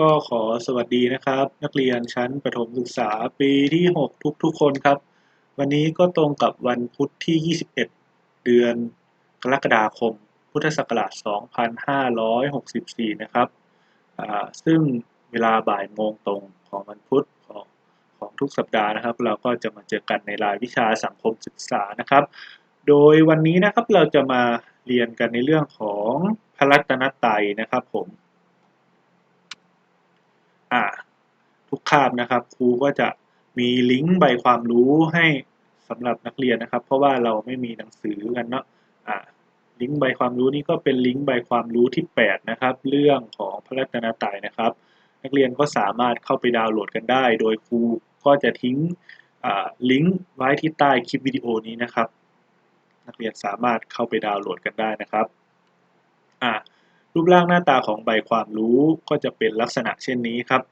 ก็ขอสวัสดีนะครับ นักเรียนชั้นประถมศึกษาปีที่ 6 ทุกๆ คนครับ วันนี้ก็ตรงกับวันพุธที่ 21 เดือนกรกฎาคม พุทธศักราช 2564 นะครับซึ่งเวลาบ่ายโมงตรงของวันพุธของของทุกสัปดาห์นะครับ เราก็จะมาเจอกันในรายวิชาสังคมศึกษานะครับ โดยวันนี้นะครับเราจะมาเรียนกันในเรื่องของพระรัตนตรัยนะครับผม อ่า ทุกคาบนะครับ ครูก็จะมีลิงก์ใบความรู้ให้สำหรับนักเรียนนะครับ เพราะว่าเราไม่มีหนังสือกันเนาะอ่าลิงก์ใบความรู้นี้ก็เป็นลิงก์ใบความรู้ที่ 8 นะครับ เรื่องของพระรัตนตรัยนะครับ นักเรียนก็สามารถเข้าไปดาวน์โหลดกันได้ โดยครูก็จะทิ้งลิงก์ไว้ที่ใต้คลิปวิดีโอนี้นะครับ นักเรียนสามารถเข้าไปดาวน์โหลดกันได้นะครับอ่า รูปร่างหน้าตาของใบความรู้ก็จะเป็นลักษณะเช่นนี้ครับ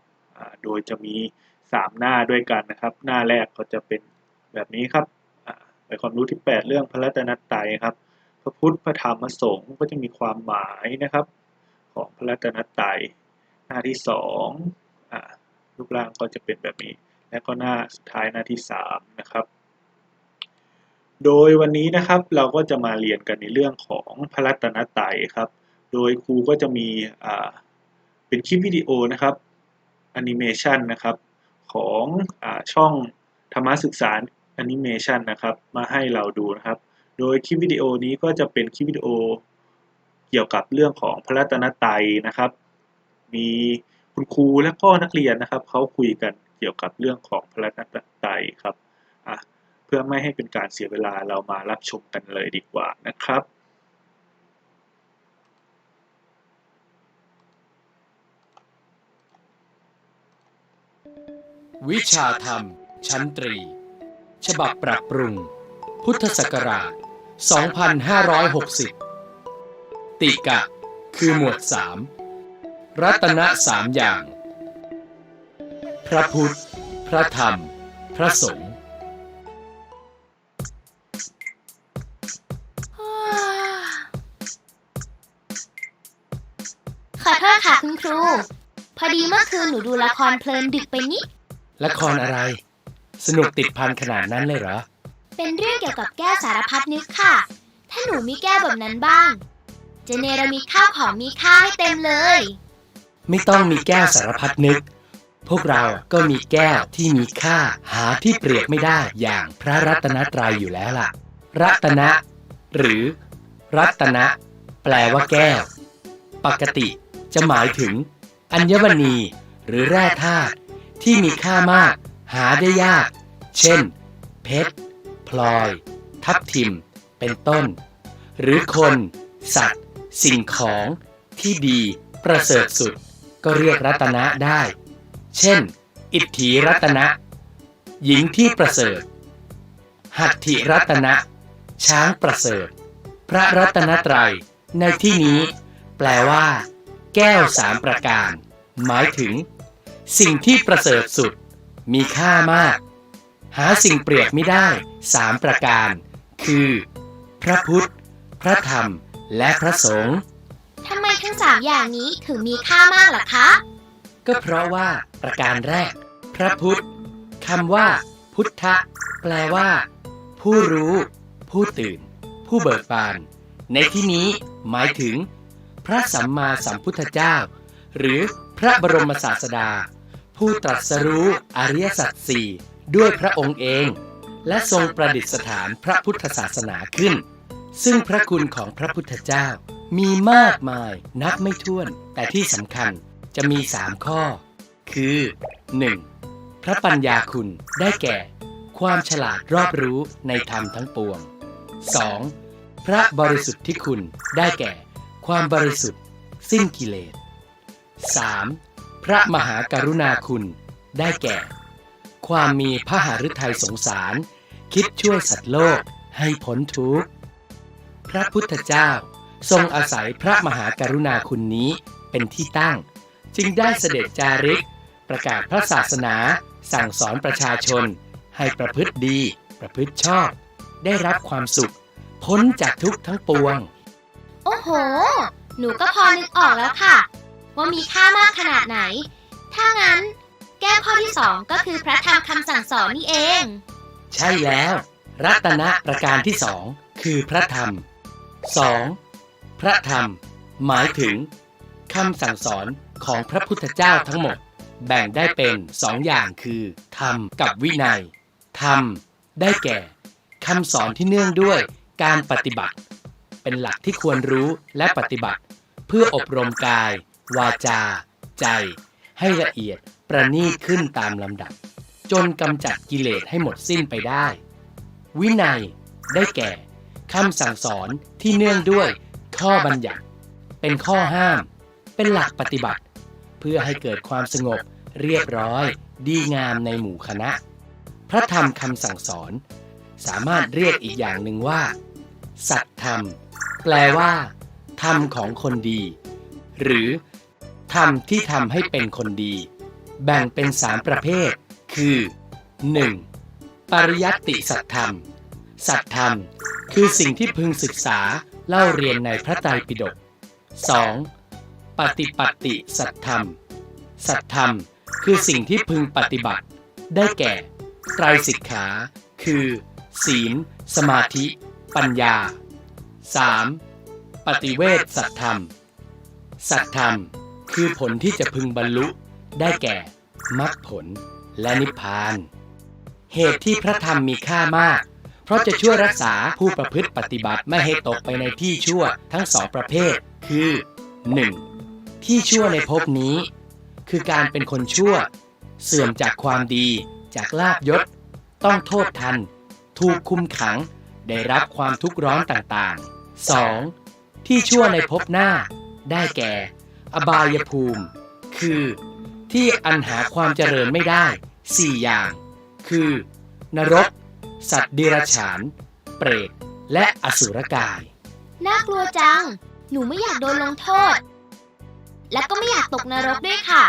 โดยจะมี 3 หน้าด้วยกันนะครับ หน้าแรกก็จะเป็นแบบนี้ครับใบความรู้ที่ 8 เรื่องพระรัตนตรัยครับ พระพุทธพระธรรมพระสงฆ์ก็จะมีความหมายนะครับ ของพระรัตนตรัย หน้าที่2อรูปร่างก็จะเป็นแบบนี้ และก็หน้าสุดท้ายหน้าที่3นะครับโดยวันนี้นะครับเราก็จะมาเรียนกันในเรื่องของพระรัตนตรัยครับ โดยครูก็จะมีเป็นคลิปวิดีโอนะครับแอนิเมชันนะครับของอช่องธรรมศึกษาแอนิเมชันนะครับมาให้เราดูนะครับ โดยคลิปวิดีโอนี้ก็จะเป็นคลิปวิดีโอเกี่ยวกับเรื่องของพระรัตนตรัยนะครับ มีคุณครูและก็นักเรียนนะครับเขาคุยกันเกี่ยวกับเรื่องของพระรัตนตรัยครับเพื่อไม่ให้เป็นการเสียเวลาเรามารับชมกันเลยดีกว่านะครับ วิชาธรรม ชั้นตรี ฉบับปรับปรุง พุทธศักราช 2560 ติกะ คือหมวดสามรัตนะสามอย่าง พระพุทธ พระธรรม พระสงฆ์ขอโทษค่ะคุณครู พอดีเมื่อคืนหนูดูละครเพลินดึกไปนิด ละครอะไร สนุกติดพันขนาดนั้นเลยเหรอ เป็นเรื่องเกี่ยวกับแก้วสารพัดนึกค่ะ ถ้าหนูมีแก้วแบบนั้นบ้าง จะเนรมิตข้าวของมีค่าให้เต็มเลย ไม่ต้องมีแก้วสารพัดนึก พวกเราก็มีแก้วที่มีค่าหาที่เปรียบไม่ได้อย่างพระรัตนตรัยอยู่แล้วล่ะ รัตนะ หรือ รัตนะ แปลว่าแก้ว ปกติจะหมายถึง อัญมณี หรือแร่ธาตุ ที่มีค่ามาก หาได้ยาก เช่น เพชร พลอย ทับทิม เป็นต้น หรือคน สัตว์ สิ่งของที่ดีประเสริฐสุด ก็เรียกรัตนะได้ เช่น อิทธิรัตนะ หญิงที่ประเสริฐ หัตถิรัตนะ ช้างประเสริฐ พระรัตนตรัย ในที่นี้ แปลว่า แก้วสามประการ หมายถึง สิ่งที่ประเสริฐสุด มีค่ามาก หาสิ่งเปรียบไม่ได้สามประการ คือ พระพุทธ พระธรรม และพระสงฆ์ทำไมทั้งสามอย่างนี้ถึงมีค่ามากล่ะคะ ก็เพราะว่าประการแรก พระพุทธคำว่า พุทธะ แปลว่า ผู้รู้ ผู้ตื่น ผู้เบิกบาน ในที่นี้หมายถึง พระสัมมาสัมพุทธเจ้า หรือพระบรมศาสดา ผู้ตรัสรู้อริยสัจสี่ด้วยพระองค์เอง และทรงประดิษฐานพระพุทธศาสนาขึ้น ซึ่งพระคุณของพระพุทธเจ้ามีมากมายนับไม่ถ้วน แต่ที่สำคัญจะมีสามข้อ คือ 1. พระปัญญาคุณได้แก่ ความฉลาดรอบรู้ในธรรมทั้งปวง 2. พระบริสุทธิ์ที่คุณได้แก่ ความบริสุทธิ์ สิ้นกิเลส 3. พระมหากรุณาคุณได้แก่ ความมีพระหฤทัยสงสาร คิดช่วยสัตว์โลกให้พ้นทุกข์ พระพุทธเจ้าทรงอาศัยพระมหากรุณาคุณนี้เป็นที่ตั้ง จึงได้เสด็จจาริก ประกาศพระศาสนา สั่งสอนประชาชน ให้ประพฤติดี ประพฤติชอบ ได้รับความสุข พ้นจากทุกข์ทั้งปวง โอ้โห หนูก็พอนึกออกแล้วค่ะ ว่ามีค่ามากขนาดไหน ถ้างั้น แก้ข้อที่สองก็คือพระธรรมคำสั่งสอนนี่เอง ใช่แล้ว รัตนะประการที่สองคือพระธรรม 2. พระธรรม หมายถึงคำสั่งสอนของพระพุทธเจ้าทั้งหมด แบ่งได้เป็นสองอย่างคือ ธรรมกับวินัย ธรรม ได้แก่คำสอนที่เนื่องด้วยการปฏิบัติ เป็นหลักที่ควรรู้และปฏิบัติ เพื่ออบรมกาย วาจา ใจ ให้ละเอียดประณีตขึ้นตามลำดับ จนกำจัดกิเลสให้หมดสิ้นไปได้ วินัยได้แก่คำสั่งสอนที่เนื่องด้วยข้อบัญญัติ เป็นข้อห้าม เป็นหลักปฏิบัติ เพื่อให้เกิดความสงบเรียบร้อย ดีงามในหมู่คณะ พระธรรมคำสั่งสอน สามารถเรียกอีกอย่างหนึ่งว่า สัตธรรม แปลว่า ธรรมของคนดี หรือ ธรรมที่ทำให้เป็นคนดี แบ่งเป็นสามประเภท คือ 1. ปริยัติสัตธรรม สัตธรรม คือสิ่งที่พึงศึกษาเล่าเรียนในพระไตรปิฎก 2. ปฏิปัติสัตธรรม สัตธรรม คือสิ่งที่พึงปฏิบัติ ได้แก่ ไตรสิกขา คือ ศีล สมาธิ ปัญญา 3. ปฏิเวทสัตธรรม สัตธรรม คือผลที่จะพึงบรรลุได้แก่มรรคผลและนิพพาน เหตุที่พระธรรมมีค่ามาก เพราะจะช่วยรักษาผู้ประพฤติปฏิบัติไม่ให้ตกไปในที่ชั่วทั้งสองประเภท คือ 1. ที่ชั่วในภพนี้ คือการเป็นคนชั่ว เสื่อมจากความดี จากลาบยศ ต้องโทษทัน ถูกคุมขัง ได้รับความทุกข์ร้อนต่างๆ 2. ที่ชั่วในภพหน้า ได้แก่ อบายภูมิ คือที่อันหาความเจริญไม่ได้4อย่าง คือ นรก สัตว์เดรัจฉาน เปรต และอสุรกาย น่ากลัวจัง หนูไม่อยากโดนลงโทษ และก็ไม่อยากตกนรกด้วยค่ะ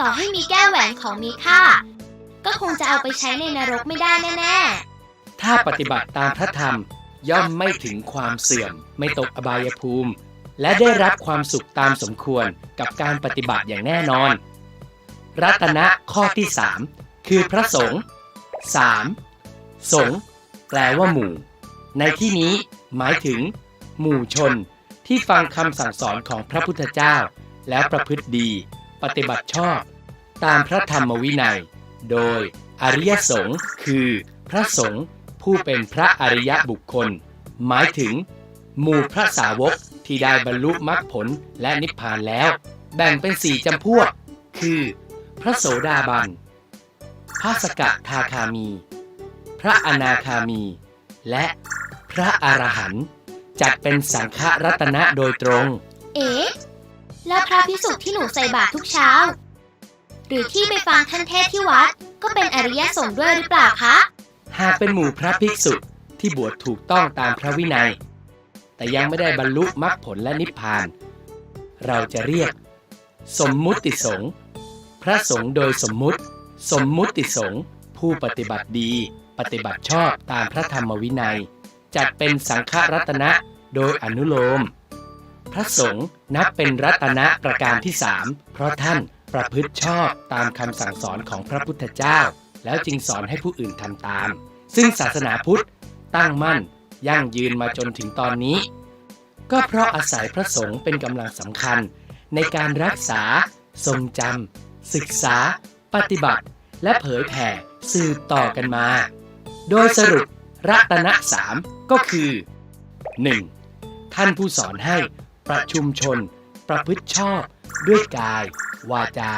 ต่อให้มีแก้วแหวนของมีค่า ก็คงจะเอาไปใช้ในนรกไม่ได้แน่ถ้าปฏิบัติตามพระธรรมย่อมไม่ถึงความเสื่อม ไม่ตกอบายภูมิ และได้รับความสุขตามสมควรกับการปฏิบัติอย่างแน่นอน รัตนะข้อที่ 3 คือพระสงฆ์ 3. สงฆ์แปลว่าหมู่ ในที่นี้หมายถึง หมู่ชนที่ฟังคำสั่งสอนของพระพุทธเจ้า แล้วประพฤติดี ปฏิบัติชอบ ตามพระธรรมวินัย โดยอริยสงฆ์คือ พระสงฆ์ผู้เป็นพระอริยบุคคล หมายถึง หมู่พระสาวก ที่ได้บรรลุมรรคผลและนิพพานแล้ว แบ่งเป็นสี่จำพวก คือ พระโสดาบัน พระสกทาคามี พระอนาคามี และพระอรหันต์จัดเป็นสังฆรัตนะโดยตรงๆเอ๊ะแล้วพระพิสุที่หนูใส่บาตรทุกเช้า หรือที่ไปฟังท่านเทศน์ที่วัด ก็เป็นอริยสงฆ์ด้วยหรือเปล่าคะ หากเป็นหมู่พระภิกษุที่บวชถูกต้องตามพระวินัย แต่ยังไม่ได้บรรลุมรรคผลและนิพพาน เราจะเรียก สมมุติสงฆ์พระสงฆ์โดยสมมุติ สมมุติสงฆ์ผู้ปฏิบัติดี ปฏิบัติชอบตามพระธรรมวินัย จัดเป็นสังฆรัตนะโดยอนุโลม พระสงฆ์นับเป็นรัตนะประการที่สามเพราะท่านประพฤติชอบตามคำสั่งสอนของพระพุทธเจ้า แล้วจึงสอนให้ผู้อื่นทำตาม ซึ่งศาสนาพุทธตั้งมั่น ยั่งยืนมาจนถึงตอนนี้ ก็เพราะอาศัยพระสงฆ์เป็นกำลังสำคัญ ในการรักษา ทรงจำศึกษา ปฏิบัติ และเผยแผ่สืบต่อกันมา โดยสรุปรัตนะสามก็คือ 1. ท่านผู้สอนให้ประชุมชน ประพฤติชอบ ด้วยกาย วาจา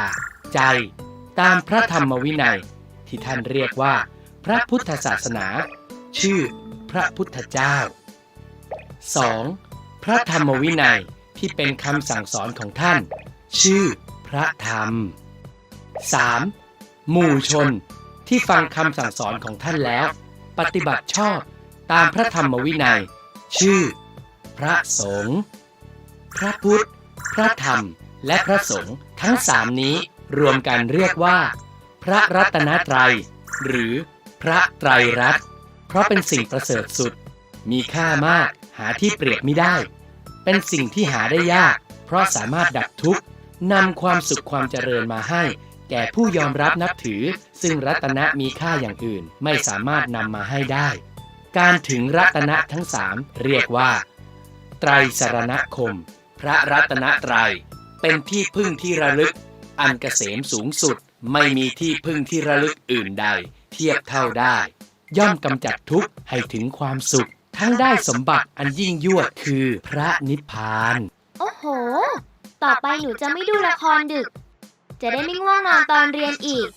ใจ ตามพระธรรมวินัย ที่ท่านเรียกว่า พระพุทธศาสนา ชื่อ พระพุทธเจ้า 2. พระธรรมวินัยที่เป็นคำสั่งสอนของท่าน ชื่อพระธรรม 3. หมู่ชนที่ฟังคำสั่งสอนของท่านแล้ว ปฏิบัติชอบตามพระธรรมวินัย ชื่อ พระสงฆ์พระพุทธ พระธรรม และพระสงฆ์ทั้งสามนี้รวมกันเรียกว่า พระรัตนตรัย หรือพระไตรรัตน์ เพราะเป็นสิ่งประเสริฐสุด มีค่ามาก หาที่เปรียบไม่ได้ เป็นสิ่งที่หาได้ยาก เพราะสามารถดับทุกข์นำความสุขความเจริญมาให้ แก่ผู้ยอมรับนับถือ ซึ่งรัตนะมีค่าอย่างอื่น ไม่สามารถนำมาให้ได้ การถึงรัตนะทั้งสามเรียกว่า ไตรสรณคม พระรัตนตรัย เป็นที่พึ่งที่ระลึก อันเกษมสูงสุด ไม่มีที่พึ่งที่ระลึกอื่นใด เทียบเท่าได้ ย่อมกำจัดทุกข์ให้ถึงความสุข ทั้งได้สมบัติอันยิ่งยวดคือพระนิพพาน โอ้โห ต่อไปหนูจะไม่ดูละครดึก จะได้ไม่ง่วงนอนตอนเรียนอีก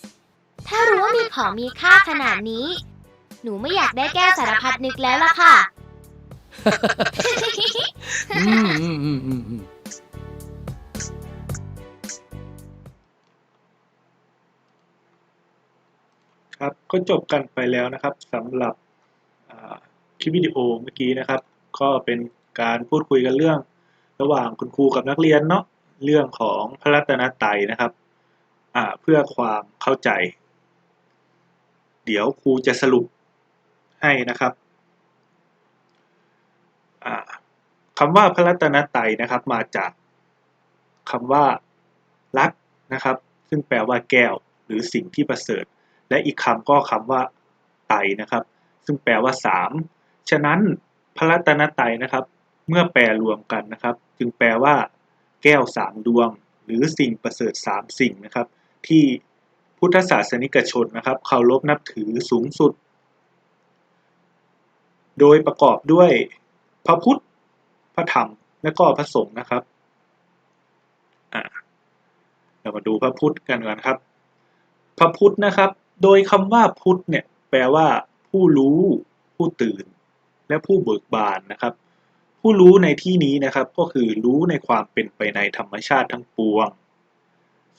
ถ้ารู้ว่ามีของมีค่าขนาดนี้ หนูไม่อยากได้แก้วสารพัดนึกแล้วล่ะค่ะ อืมอืมอืมอืม ครับก็จบกันไปแล้วนะครับสำหรับคลิปวิดีโอเมื่อกี้นะครับ ก็เป็นการพูดคุยกันเรื่อง ระหว่างคุณครูกับนักเรียนเนาะเรื่องของพระรัตนตรัยนะครับเพื่อความเข้าใจ เดี๋ยวครูจะสรุปให้นะครับคำว่าพระรัตนตรัยนะครับ มาจากคำว่ารักนะครับ ซึ่งแปลว่าแก้ว หรือสิ่งที่ประเสริฐ และอีกคำก็คำว่าไตนะครับ ซึ่งแปลว่าสามฉะนั้นพระรัตนตรัยนะครับ เมื่อแปลรวมกันนะครับ จึงแปลว่า แก้วสามดวง หรือสิ่งประเสริฐสามสิ่งนะครับ ที่พุทธศาสนิกชนนะครับเคารพนับถือสูงสุด โดยประกอบด้วยพระพุทธ พระธรรม และก็พระสงฆ์นะครับเรามาดูพระพุทธกันก่อนครับ พระพุทธนะครับ โดยคำว่าพุทธเนี่ยแปลว่า ผู้รู้ ผู้ตื่น และผู้เบิกบานนะครับ ผู้รู้ในที่นี้นะครับ ก็คือรู้ในความเป็นไปในธรรมชาติทั้งปวง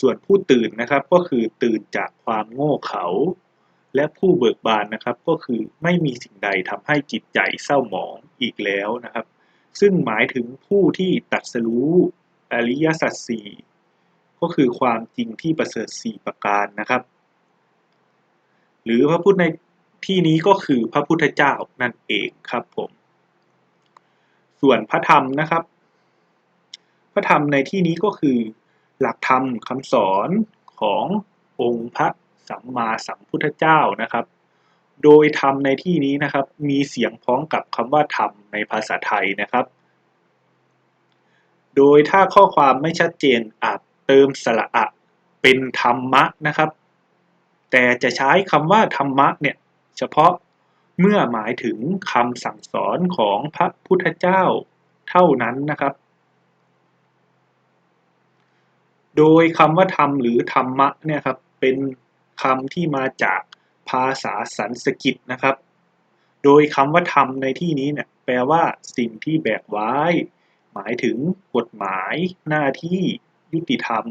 ส่วนผู้ตื่นนะครับก็คือตื่นจากความโง่เขลาและผู้เบิกบานนะครับก็คือไม่มีสิ่งใดทำให้จิตใจเศร้าหมองอีกแล้วนะครับ ซึ่งหมายถึงผู้ที่ตัดสรู้อริยสัจสี่ก็คือความจริงที่ประเสริฐสี่ประการนะครับ หรือพระพุทธในที่นี้ก็คือพระพุทธเจ้านั่นเองครับผม ส่วนพระธรรมนะครับ พระธรรมในที่นี้ก็คือหลักธรรมคำสอนขององค์พระสัมมาสัมพุทธเจ้านะครับ โดยธรรมในที่นี้นะครับ มีเสียงพ้องกับคำว่าธรรมในภาษาไทยนะครับ โดยถ้าข้อความไม่ชัดเจนอาจเติมสระอะเป็นธรรมะนะครับ แต่จะใช้คำว่าธรรมะเนี่ยเฉพาะเมื่อหมายถึงคำสั่งสอนของพระพุทธเจ้าเท่านั้นนะครับ โดยคำว่าธรรมหรือธรรมะเนี่ยครับเป็นคำที่มาจากภาษาสันสกฤตนะครับ โดยคำว่าธรรมในที่นี้เนี่ยแปลว่าสิ่งที่แบกไว้ หมายถึงกฎหมาย หน้าที่ ยุติธรรม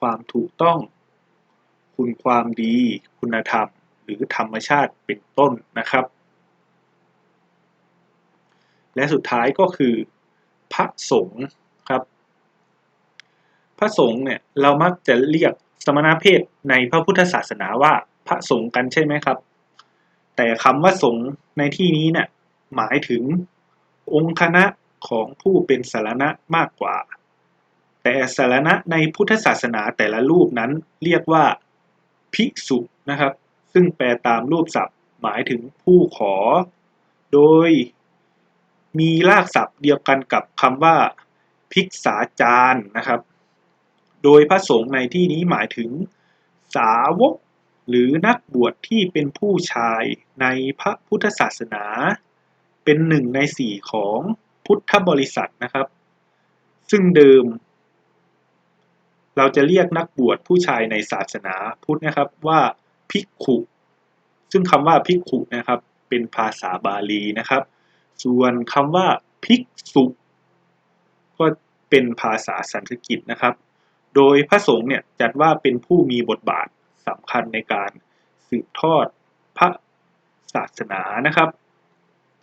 ความถูกต้อง คุณความดี คุณธรรม หรือธรรมชาติเป็นต้นนะครับ และสุดท้ายก็คือพระสงฆ์ครับพระสงฆ์เนี่ยเรามักจะเรียกสมณเพศในพระพุทธศาสนาว่าพระสงฆ์กันใช่ไหมครับ แต่คำว่าสงฆ์ในที่นี้เนี่ยหมายถึงองค์คณะของผู้เป็นสารณะมากกว่า แต่สารณะในพุทธศาสนาแต่ละรูปนั้นเรียกว่า ภิกษุนะครับ ซึ่งแปลตามรูปศัพท์หมายถึงผู้ขอ โดยมีรากศัพท์เดียวกันกับคำว่า ภิกษาจารย์นะครับ โดยพระสงฆ์ในที่นี้หมายถึงสาวก หรือนักบวชที่เป็นผู้ชายในพระพุทธศาสนา เป็นหนึ่งในสี่ของพุทธบริษัทนะครับ ซึ่งเดิม เราจะเรียกนักบวชผู้ชายในศาสนาพุทธนะครับว่าภิกขุ ซึ่งคำว่าภิกขุนะครับ เป็นภาษาบาลีนะครับ ส่วนคำว่าภิกษุก็เป็นภาษาสันสกฤตนะครับ โดยพระสงฆ์เนี่ยจัดว่าเป็นผู้มีบทบาทสำคัญในการสืบทอดพระศาสนานะครับ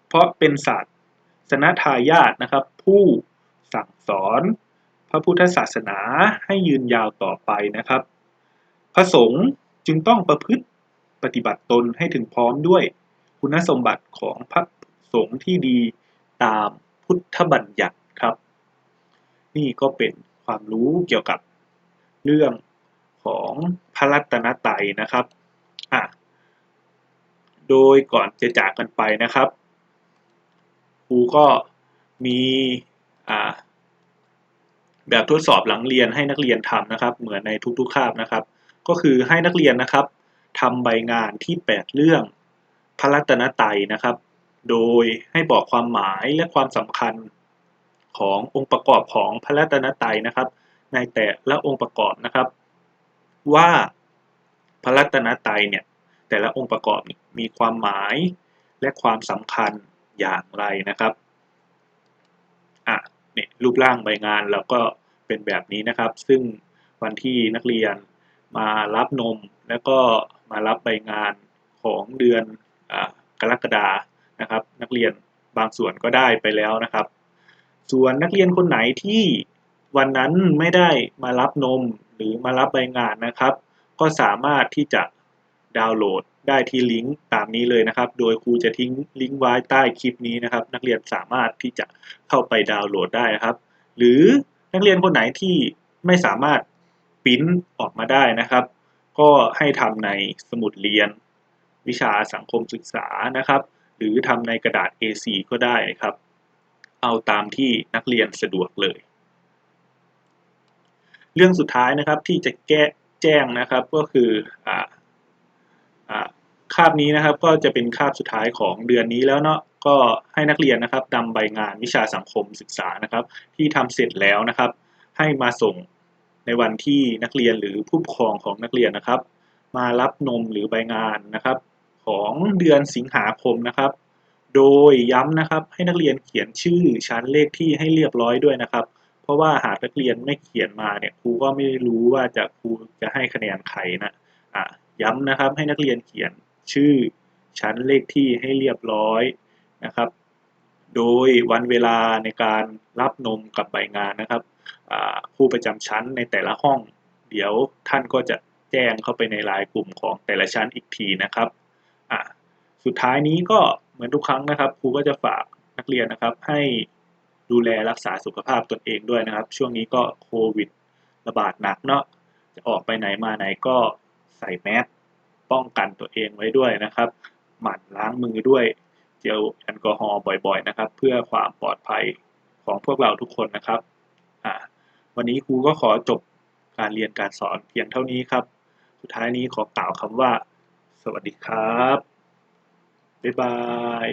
เพราะเป็นศาสนทายาทนะครับ ผู้สั่งสอน พระพุทธศาสนาให้ยืนยาวต่อไปนะครับ พระสงฆ์จึงต้องประพฤติปฏิบัติตนให้ถึงพร้อมด้วยคุณสมบัติของพระสงฆ์ที่ดีตามพุทธบัญญัติครับ นี่ก็เป็นความรู้เกี่ยวกับเรื่องของพระรัตนตรัยนะครับอะโดยก่อนจะจากกันไปนะครับครูก็มีอ่า แบบทดสอบหลังเรียนให้นักเรียนทำนะครับ เหมือนในทุกๆคาบนะครับ ก็คือให้นักเรียนนะครับทำใบงานที่ 8 เรื่องพระรัตนตรัยนะครับ โดยให้บอกความหมายและความสำคัญขององค์ประกอบของพระรัตนตรัยนะครับ ในแต่ละองค์ประกอบนะครับ ว่าพระรัตนตรัยเนี่ยแต่ละองค์ประกอบมีความหมายและความสำคัญอย่างไรนะครับอะ เนี่ยรูปร่างใบงานเราก็เป็นแบบนี้นะครับ ซึ่งวันที่นักเรียนมารับนม แล้วก็มารับใบงานของเดือนอกรกฎานะครับ นักเรียนบางส่วนก็ได้ไปแล้วนะครับ ส่วนนักเรียนคนไหนที่วันนั้นไม่ได้มารับนมหรือมารับใบงานนะครับ ก็สามารถที่จะ ดาวน์โหลดได้ที่ลิงก์ตามนี้เลยนะครับ โดยครูจะทิ้งลิงก์ไว้ใต้คลิปนี้นะครับ นักเรียนสามารถที่จะเข้าไปดาวน์โหลดได้นะครับ หรือนักเรียนคนไหนที่ไม่สามารถปริ้นออกมาได้นะครับ ก็ให้ทำในสมุดเรียนวิชาสังคมศึกษานะครับ หรือทำในกระดาษ A4 ก็ได้ครับ เอาตามที่นักเรียนสะดวกเลย เรื่องสุดท้ายนะครับที่จะแก้แจ้งนะครับก็คืออ คาบนี้นะครับ ก็จะเป็นคาบสุดท้ายของเดือนนี้แล้วเนาะก็ให้นักเรียนนะครับนำใบงานวิชาสังคมศึกษานะครับ ที่ทำเสร็จแล้วนะครับ ให้มาส่งในวันที่นักเรียนหรือผู้ปกครองของนักเรียนนะครับ มารับนมหรือใบงานนะครับ ของเดือนสิงหาคมนะครับ โดยย้ำนะครับ ให้นักเรียนเขียนชื่อชั้นเลขที่ให้เรียบร้อยด้วยนะครับ เพราะว่าหากนักเรียนไม่เขียนมาเนี่ยครูก็ไม่รู้ว่าจะครูจะให้คะแนนใครนะอะย้ำนะครับให้นักเรียนเขียน ชื่อชั้นเลขที่ให้เรียบร้อยนะครับ โดยวันเวลาในการรับนมกับใบงานนะครับอ่าครูประจำชั้นในแต่ละห้อง เดี๋ยวท่านก็จะแจ้งเข้าไปในไลน์กลุ่มของแต่ละชั้นอีกทีนะครับสุดท้ายนี้ก็เหมือนทุกครั้งนะครับครูก็จะฝากนักเรียนนะครับ ให้ดูแลรักษาสุขภาพตนเองด้วยนะครับ ช่วงนี้ก็โควิดระบาดหนักเนาะจะออกไปไหนมาไหนก็ใส่แมส ป้องกันตัวเองไว้ด้วยนะครับ หมั่นล้างมือด้วยเจลแอลกอฮอล์บ่อยๆนะครับ เพื่อความปลอดภัยของพวกเราทุกคนนะครับวันนี้ครูก็ขอจบการเรียนการสอนเพียงเท่านี้ครับ สุดท้ายนี้ขอกล่าวคำว่า สวัสดีครับ บ๊ายบาย